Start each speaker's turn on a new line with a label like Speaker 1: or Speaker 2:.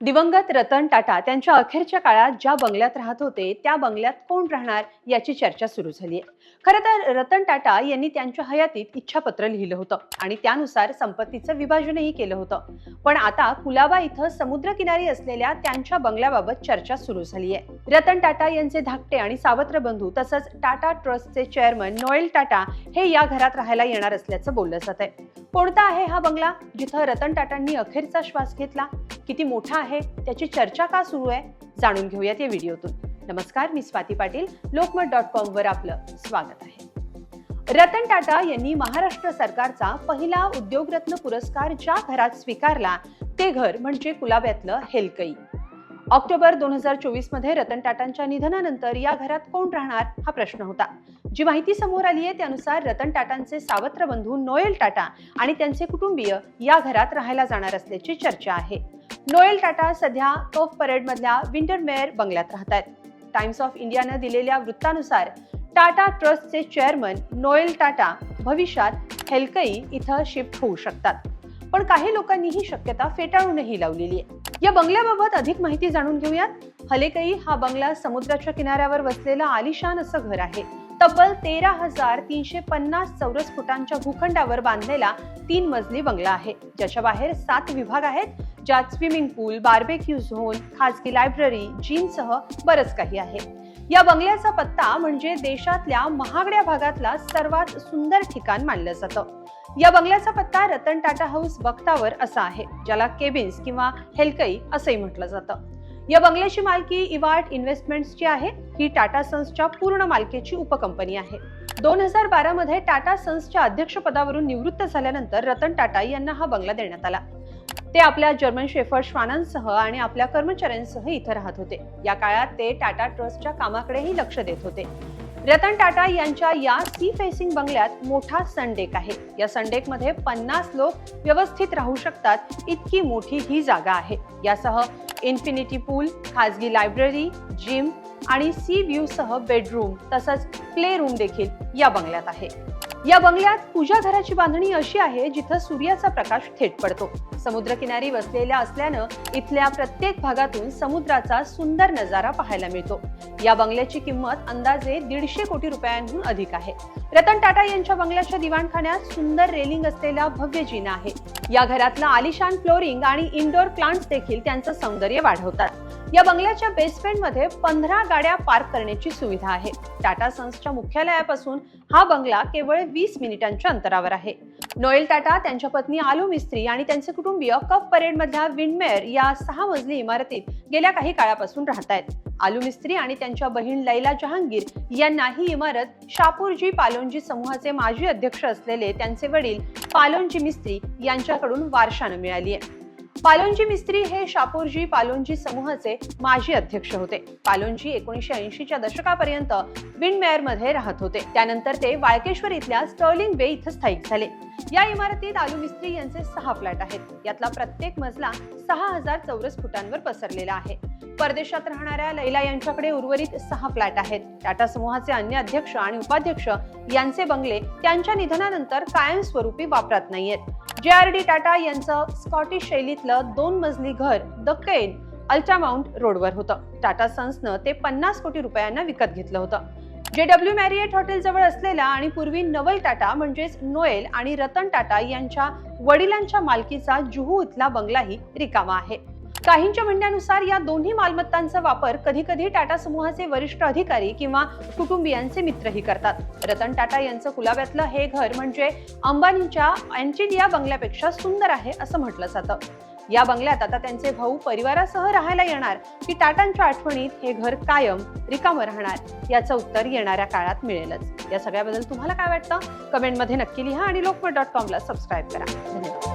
Speaker 1: दिवंगत रतन टाटा त्यांच्या अखेरच्या काळात ज्या बंगल्यात राहत होते त्या बंगल्यात कोण राहणार याची चर्चा सुरू झाली आहे. खरं तर रतन टाटा यांनी त्यांच्या हयातीत इच्छापत्र लिहिलं होतं आणि त्यानुसार संपत्तीचं विभाजनही केलं होतं. पण आता कुलाबा इथं समुद्रकिनारी असलेल्या त्यांच्या बंगल्याबाबत चर्चा सुरू झाली आहे. रतन टाटा यांचे धाकटे आणि सावत्र बंधू तसंच टाटा ट्रस्टचे चेअरमन नोएल टाटा हे या घरात राहायला येणार असल्याचं बोललं जात आहे कोणता आहे हा बंगला जिथं रतन टाटांनी अखेरचा श्वास घेतला? किती मोठा आहे त्याची चर्चा का सुरू आहे जाणून घेऊयात या व्हिडिओतून. नमस्कार मी स्वाती पाटील लोकमत डॉट कॉम वर आपलं स्वागत आहे. रतन टाटा यांनी महाराष्ट्र सरकारचा पहिला उद्योगरत्न पुरस्कार ज्या घरात स्वीकारला ते घर म्हणजे कुलाब्यातलं हेलकई. ऑक्टोबर दोन हजार चोवीसमध्ये रतन टाटांच्या निधनानंतर या घरात कोण राहणार हा प्रश्न होता. जी माहिती समोर आली आहे त्यानुसार रतन टाटांचे सावत्र बंधू नोएल टाटा आणि त्यांचे कुटुंबीय या घरात राहायला जाणार असल्याची चर्चा आहे. नोएल टाटा सध्या कफ परेड मधल्या विंटरमेअर बंगल्यात राहत आहेत टाइम्स ऑफ इंडियानं दिलेल्या वृत्तानुसार टाटा ट्रस्टचे चेअरमन नोएल टाटा भविष्यात हेलकई इथं शिफ्ट होऊ शकतात. पण काही लोकांनी ही शक्यता फेटाळूनही लावलेली आहे. या बंगल्याबाबत अधिक माहिती जाणून घेऊयात. हलेकई हा बंगला समुद्राच्या किनाऱ्यावर वसलेलं आलिशान असं घर आहे. तब्बल तेरा हजार तीनशे पन्नास चौरस फुटांच्या भूखंडावर बांधलेला तीन मजली बंगला आहे. ज्याच्या बाहेर सात विभाग आहेत ज्यात स्विमिंग पूल बार्बेक्यू झोन खाजगी लायब्ररी जिमसह बरंच काही आहे. या बंगल्याचा पत्ता म्हणजे देशातल्या महागड्या भागातला सर्वात सुंदर ठिकाण मानलं जातं. या बंगल्याचा पत्ता रतन टाटा हाऊस बक्तावर असा आहे ज्याला केबिन्स किंवा हेलकई असंही म्हटलं जातं. या बंगल्याची मालकी इवार्ट इन्व्हेस्टमेंट्सची आहे. ही टाटा सन्सच्या पूर्ण मालकीची उपकंपनी आहे. दोन हजार बारा मध्ये टाटा सन्सच्या अध्यक्षपदावरून निवृत्त झाल्यानंतर रतन टाटा यांना हा बंगला देण्यात आला. ते आपल्या जर्मन शेफर्ड श्वानांसह आणि आपल्या कर्मचाऱ्यांसह इथं राहत होते. या काळात ते टाटा ट्रस्टच्या कामाकडेही लक्ष देत होते. रतन टाटा यांच्या या सी फेसिंग बंगल्यात मोठा सनडेक आहे. या सनडेकमध्ये पन्नास लोक व्यवस्थित राहू शकतात. इतकी मोठी ही जागा आहे. यासह इन्फिनिटी पूल खाजगी लायब्ररी जिम आणि सी व्ह्यू सह बेडरूम तसंच प्ले रूम देखील या बंगल्यात आहे. या बंगल्यात पूजा घराची बांधणी अशी आहे जिथं सूर्याचा प्रकाश थेट पडतो. समुद्रकिनारी वसलेल्या असल्यानं इथल्या प्रत्येक भागातून समुद्राचा सुंदर नजारा पाहायला मिळतो. या बंगल्याची किंमत अंदाजे दीडशे कोटी रुपयांहून अधिक आहे. रतन टाटा यांच्या बंगल्याच्या दिवाणखान्यात सुंदर रेलिंग असलेला भव्य जिना आहे. या घरातलं आलिशान फ्लोरिंग आणि इनडोअर प्लांट्स देखील त्यांचं सौंदर्य वाढवतात. या बंगल्याच्या बेसमेंटमध्ये पंधरा गाड्या पार्क करण्याची सुविधा आहे. टाटा सन्सच्या मुख्यालयापासून हा बंगला केवळ वीस मिनिटांच्या अंतरावर आहे. नोएल टाटा त्यांच्या पत्नी आलू मिस्त्री आणि त्यांचे कुटुंबीय कफ परेडमधल्या विंडमेअर या सहा मजली इमारतीत गेल्या काही काळापासून राहत आहेत आलू मिस्त्री आणि त्यांच्या बहीण लैला जहांगीर यांना ही इमारत शापूरजी पालोनजी समूहाचे माजी अध्यक्ष असलेले त्यांचे वडील पालोनजी मिस्त्री यांच्याकडून वारशानं मिळाली आहे. पालोनजी मिस्त्री हे शापूरजी पालोंजी समूहाचे माजी अध्यक्ष होते. पालोंजी एकोणीशे ऐंशीच्या दशकापर्यंत विंडमेअरमध्ये राहत होते. त्यानंतर ते वाळकेश्वर इथल्या स्टर्लिंग वे इथं स्थायिक झाले. या इमारतीत आलू मिस्त्री यांचे सहा फ्लॅट आहेत. यातला प्रत्येक मजला सहा हजार चौरस फुटांवर पसरलेला आहे. परदेशात राहणाऱ्या लैला यांच्याकडे उर्वरित सहा फ्लॅट आहेत. टाटा समूहाचे अन्य अध्यक्ष आणि उपाध्यक्ष यांचे बंगले त्यांच्या निधनानंतर कायमस्वरूपी वापरात नाहीयेत. जे आर डी टाटा यांचं स्कॉटिश शैलीतलं दोन मजली घर द केन अल्ट्रामाउंट रोडवर होतं. टाटा सन्सनं ते पन्नास कोटी रुपयांना विकत घेतलं होतं. जे डब्ल्यू मॅरिएट हॉटेलजवळ असलेल्या असलेला आणि पूर्वी नवल टाटा म्हणजेच नोएल आणि रतन टाटा यांच्या वडिलांच्या मालकीचा जुहू इथला बंगलाही रिकामा आहे. काहींच्या म्हणण्यानुसार या दोन्ही मालमत्तांचा वापर कधी कधी टाटा समूहाचे वरिष्ठ अधिकारी किंवा कुटुंबियांचे मित्रही करतात. रतन टाटा यांचं कुलाब्यातलं हे घर म्हणजे अंबानींच्या अँचिडिया बंगल्यापेक्षा सुंदर आहे असं म्हटलं जातं. या बंगल्यात आता त्यांचे भाऊ परिवारासह राहायला येणार. की टाटांच्या आठवणीत हे घर कायम रिकामं राहणार याचं उत्तर येणाऱ्या काळात मिळेलच. या सगळ्याबद्दल तुम्हाला काय वाटतं? कमेंटमध्ये नक्की लिहा आणि लोकमत डॉट कॉमला सबस्क्राईब करा. धन्यवाद.